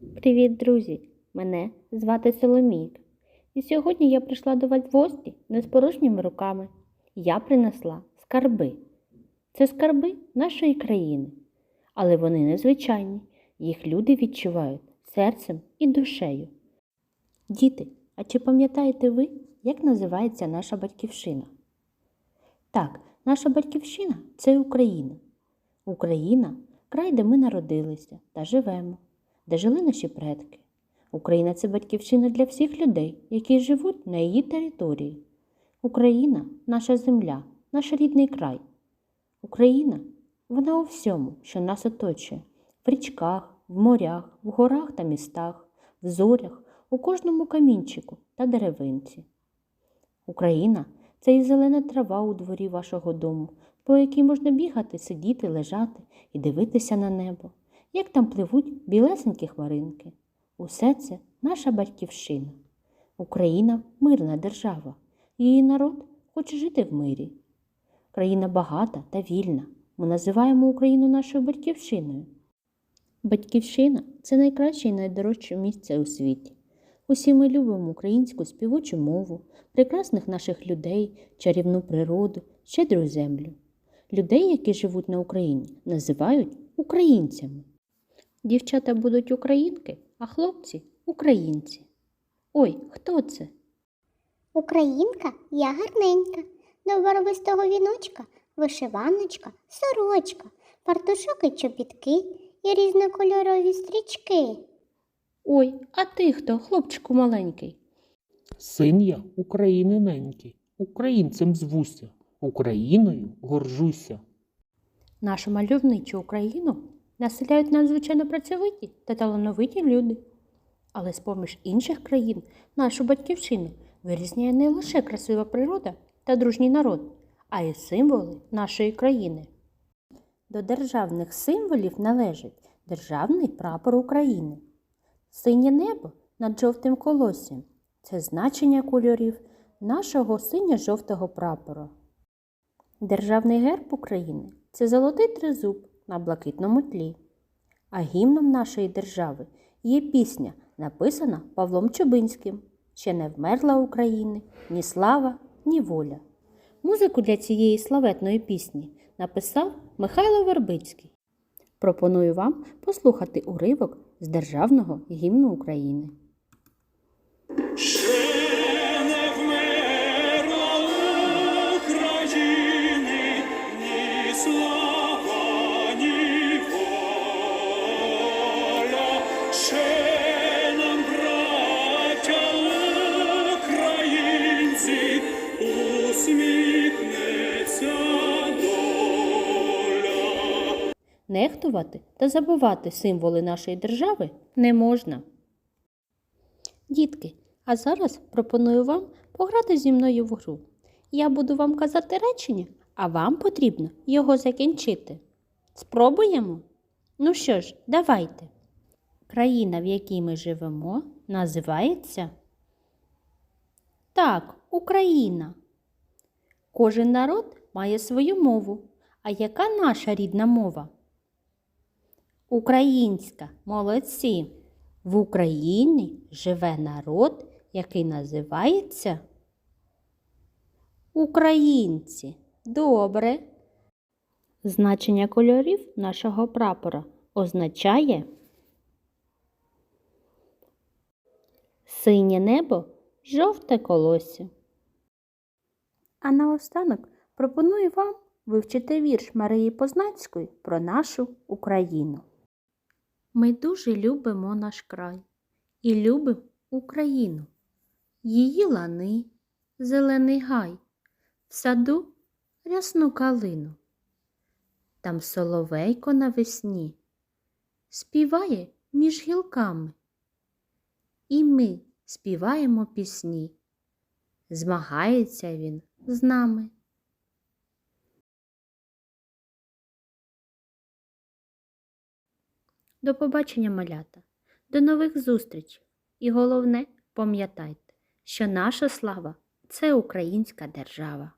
Привіт, друзі! Мене звати Соломійка. І сьогодні я прийшла до вас в гості не з порожніми руками. Я принесла скарби. Це скарби нашої країни. Але вони незвичайні. Їх люди відчувають серцем і душею. Діти, а чи пам'ятаєте ви, як називається наша батьківщина? Так, наша батьківщина це Україна. Україна край, де ми народилися та живемо, де жили наші предки. Україна це батьківщина для всіх людей, які живуть на її території. Україна наша земля, наш рідний край. Україна вона у всьому, що нас оточує, в річках, в морях, в горах та містах, в зорях, у кожному камінчику та деревинці. Україна це і зелена трава у дворі вашого дому, по якій можна бігати, сидіти, лежати і дивитися на небо, як там пливуть білесенькі хмаринки. Усе це наша батьківщина. Україна мирна держава, її народ хоче жити в мирі. Країна багата та вільна. Ми називаємо Україну нашою батьківщиною. Батьківщина це найкраще і найдорожче місце у світі. Усі ми любимо українську співочу мову, прекрасних наших людей, чарівну природу, щедру землю. Людей, які живуть на Україні, називають українцями. Дівчата будуть українки, а хлопці українці. Ой, хто це? Українка я гарненька, до барвистого віночка, вишиваночка, сорочка, фартушок і чобітки і різнокольорові стрічки. Ой, а ти хто, хлопчику маленький? Син я України ненький, українцем звуся, Україною горжуся. Нашу мальовничу Україну населяють надзвичайно працьовиті та талановиті люди. Але з-поміж інших країн нашу батьківщину вирізняє не лише красива природа та дружній народ, а й символи нашої країни. До державних символів належить Державний прапор України, синє небо над жовтим колоссям це значення кольорів нашого синьо-жовтого прапора. Державний герб України це золотий тризуб на блакитному тлі. А гімном нашої держави є пісня, написана Павлом Чубинським Ще не вмерла України ні слава, ні воля. Музику для цієї славетної пісні написав Михайло Вербицький. Пропоную вам послухати уривок з Державного гімну України. Нехтувати та забувати символи нашої держави не можна. Дітки, а зараз пропоную вам пограти зі мною в гру. Я буду вам казати речення, а вам потрібно його закінчити. Спробуємо? Ну що ж, давайте. Країна, в якій ми живемо, називається Так, Україна. Кожен народ має свою мову. А яка наша рідна мова? Українська, молодці. В Україні живе народ, який називається Українці. Добре. Значення кольорів нашого прапора означає синє небо, жовте колосся. А наостанок пропоную вам вивчити вірш Марії Познанської про нашу Україну. Ми дуже любимо наш край і любимо Україну, її лани, зелений гай, в саду рясну калину. Там соловейко навесні співає між гілками. І ми співаємо пісні. Змагається він з нами. До побачення, малята, до нових зустрічей. І головне, пам'ятайте, що наша слава це українська держава.